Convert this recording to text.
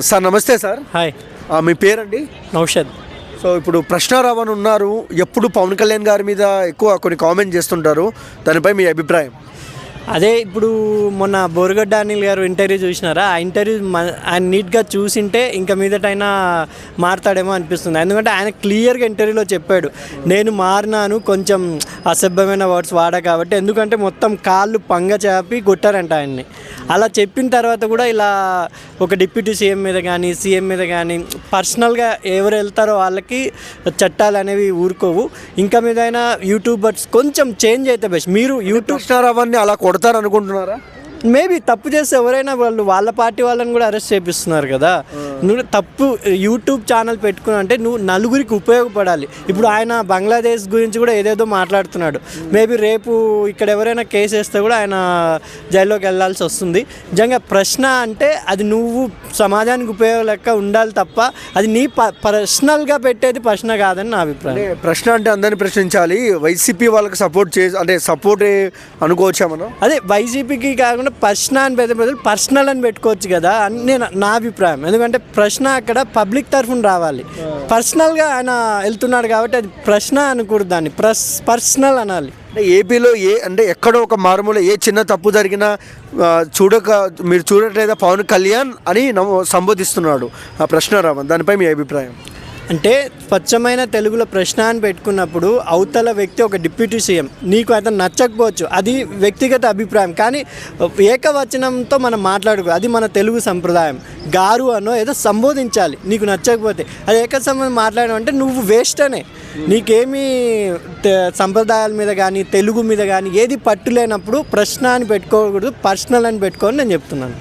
Sir నమస్తే sir. Hi. మీ పేరండి? Naushad. So ఇప్పుడు ప్రశ్నారావణ్ ఉన్నారు. ఎప్పుడు పవన్ కళ్యాణ్ గారి మీద ఎక్కువ కొన్ని కామెంట్ చేస్తుంటారు. దానిపై మీ అభిప్రాయం? అదే ఇప్పుడు మొన్న బోరగడ్డ అనిల్ గారు ఇంటర్వ్యూ చూసినారా? ఆ ఇంటర్వ్యూ మ- ఆయన నీట్గా చూసింటే ఇంకా మీదటైనా మారుతాడేమో అనిపిస్తుంది. ఎందుకంటే ఆయన క్లియర్గా ఇంటర్వ్యూలో చెప్పాడు. నేను మారినాను కొంచెం అసభ్యమైన వర్డ్స్ వాడా కాబట్టి ఎందుకంటే మొత్తం కాళ్ళు పంగ చేపి కొట్టారంట ఆయన్ని. అలా చెప్పిన తర్వాత కూడా ఇలా ఒక డిప్యూటీ సీఎం మీద కానీ సీఎం మీద కానీ పర్సనల్గా ఎవరు వెళ్తారో వాళ్ళకి చట్టాలు అనేవి ఊరుకోవు. ఇంకా మీదైనా యూట్యూబర్స్ కొంచెం చేంజ్ అయితే బెస్ట్. మీరు యూట్యూబ్ అవన్నీ అలా కొడతారు అనుకుంటున్నారా మేబీ తప్పు చేస్తే ఎవరైనా వాళ్ళు వాళ్ళ పార్టీ వాళ్ళని కూడా అరెస్ట్ చేపిస్తున్నారు కదా. నువ్వు తప్పు యూట్యూబ్ ఛానల్ పెట్టుకున్నా అంటే నువ్వు నలుగురికి ఉపయోగపడాలి. ఇప్పుడు ఆయన బంగ్లాదేశ్ గురించి కూడా ఏదేదో మాట్లాడుతున్నాడు. మేబీ రేపు ఇక్కడ ఎవరైనా కేసు వేస్తే కూడా ఆయన జైల్లోకి వెళ్ళాల్సి వస్తుంది. నిజంగా ప్రశ్న అంటే అది నువ్వు సమాజానికి ఉపయోగం లెక్క ఉండాలి తప్ప అది నీ ప పర్సనల్గా పెట్టేది ప్రశ్న కాదని నా అభిప్రాయం. ప్రశ్న అంటే అందరిని ప్రశ్నించాలి. వైసీపీ వాళ్ళకి సపోర్ట్ చే అంటే సపోర్ట్ అనుకోవచ్చా మనం? అదే వైసీపీకి కాకుండా ప్రశ్న అని పెద్ద బదులు పర్సనల్ అని పెట్టుకోవచ్చు కదా అని నేను నా అభిప్రాయం. ఎందుకంటే ప్రశ్న అక్కడ పబ్లిక్ తరఫున రావాలి. పర్సనల్గా ఆయన వెళ్తున్నాడు కాబట్టి అది ప్రశ్న అనకూడదు దాన్ని. ప్రస్ పర్సనల్ అనాలి. అంటే ఏపీలో ఏ అంటే ఎక్కడో ఒక మారుమూల ఏ చిన్న తప్పు జరిగినా చూడక మీరు చూడట్లేదా పవన్ కళ్యాణ్ అని సంబోధిస్తున్నాడు ఆ ప్రశ్న రావణ్ దానిపై మీ అభిప్రాయం? అంటే స్వచ్ఛమైన తెలుగులో ప్రశ్న అని పెట్టుకున్నప్పుడు అవతల వ్యక్తి ఒక డిప్యూటీ సీఎం. నీకు అతను నచ్చకపోవచ్చు. అది వ్యక్తిగత అభిప్రాయం. కానీ ఏకవచనంతో మనం మాట్లాడుకో అది మన తెలుగు సంప్రదాయం. గారు అనో ఏదో సంబోధించాలి. నీకు నచ్చకపోతే. అది ఏక సంబంధం మాట్లాడడం అంటే నువ్వు వేస్ట్ అనే. నీకేమీ సంప్రదాయాల మీద కానీ తెలుగు మీద కానీ ఏది పట్టు లేనప్పుడు ప్రశ్న అని పెట్టుకోకూడదు. పర్సనల్ అని పెట్టుకోని నేను చెప్తున్నాను.